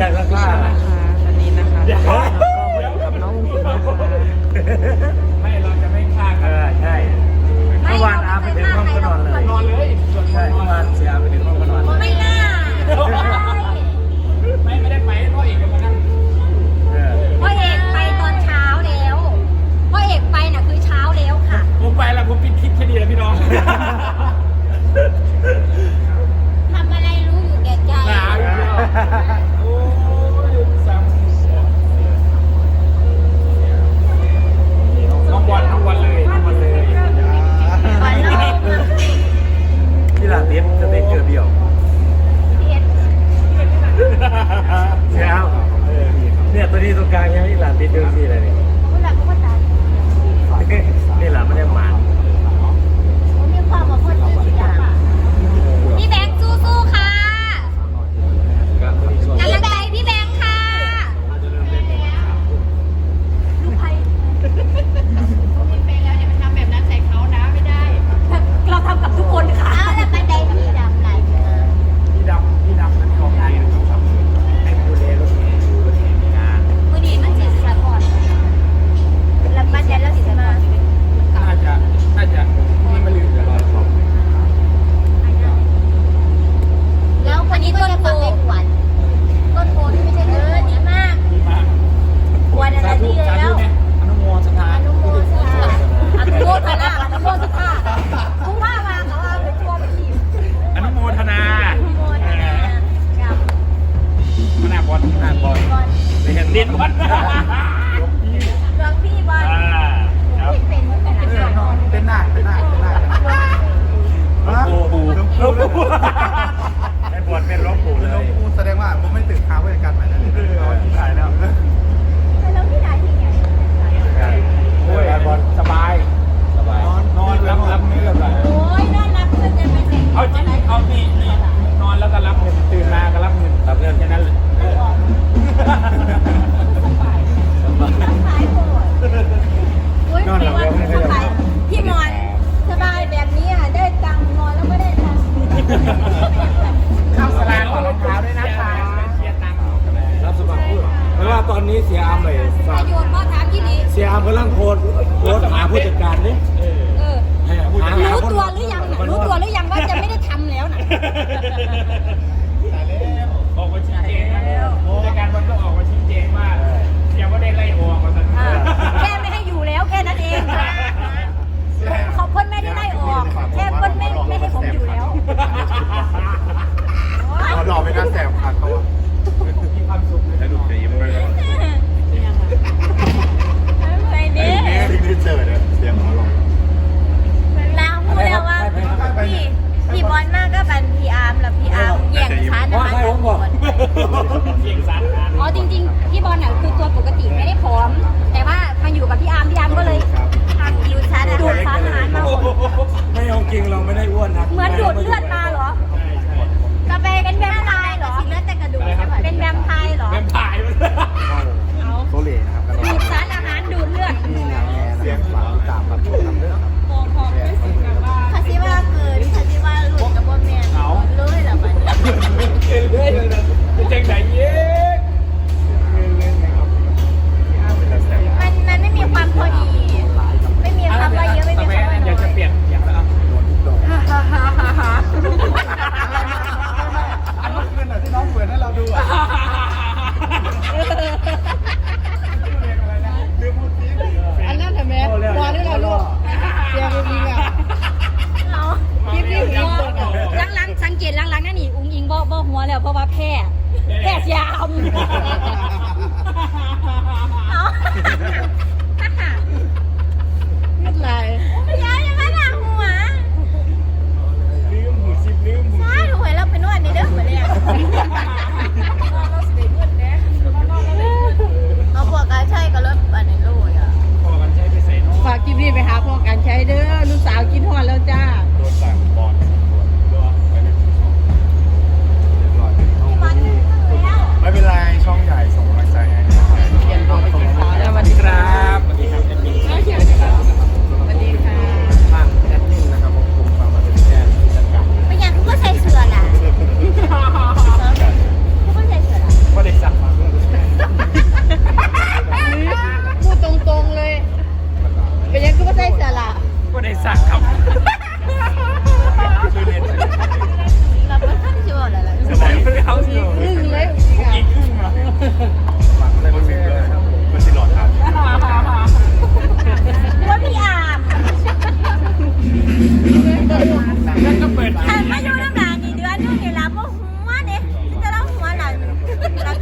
ยากมากๆนะคะอันนี้นะคะ ตัวนี้ตรงกลางยังไม่หลับติดเดิมทีเลย วัดหลวงพี่บอลาเป็นเป็นเป็นหน้กเป็นหน้กเป็นหนักหลวงปู่ปู่หลวงปู่ให้บวชเป็นหลวงปู่เลยหลวงปู่แสดงว่าผมไม่ตื่นเช้าเพื่อการใหม่นั่นเองามกำลังโคตรโคตรหาผู้จัดการดิเรู้ตัวหรือยังรู้ตัวหรือยังว่าจะไม่ได้ทำแล้วนะแต่ยแล้วออกมาใช้แล้วผู้จัดการมันก็ออก problem.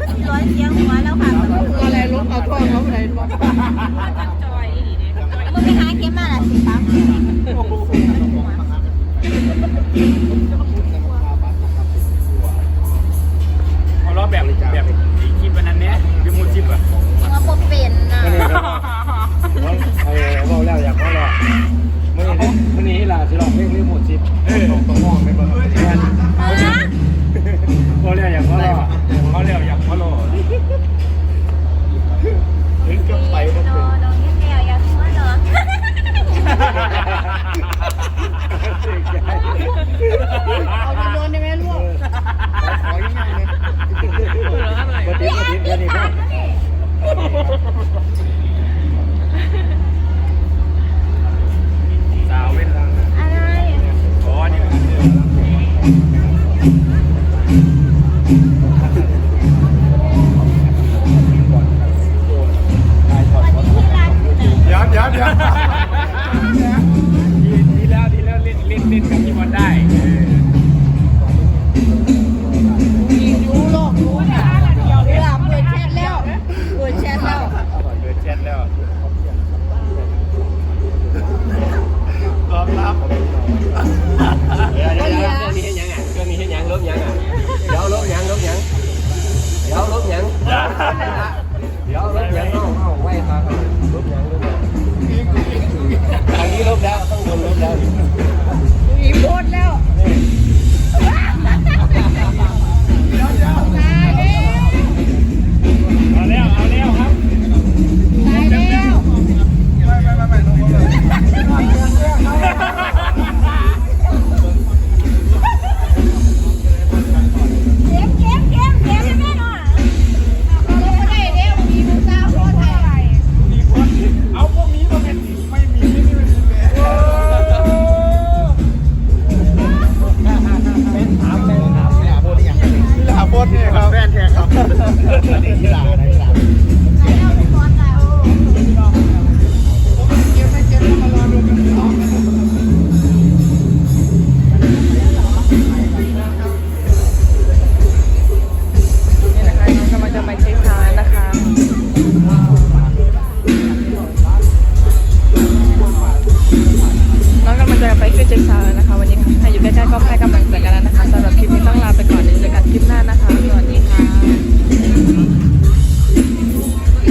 สิร้อยเสียงหัวแล้วค่ะก็คืออะไรลูกเอาท่อเขาไปไหนบ้างจอยอีนี่มึงไปหาเก็บมาละสิครั เดี๋ยวดี๋ยวดี๋ยว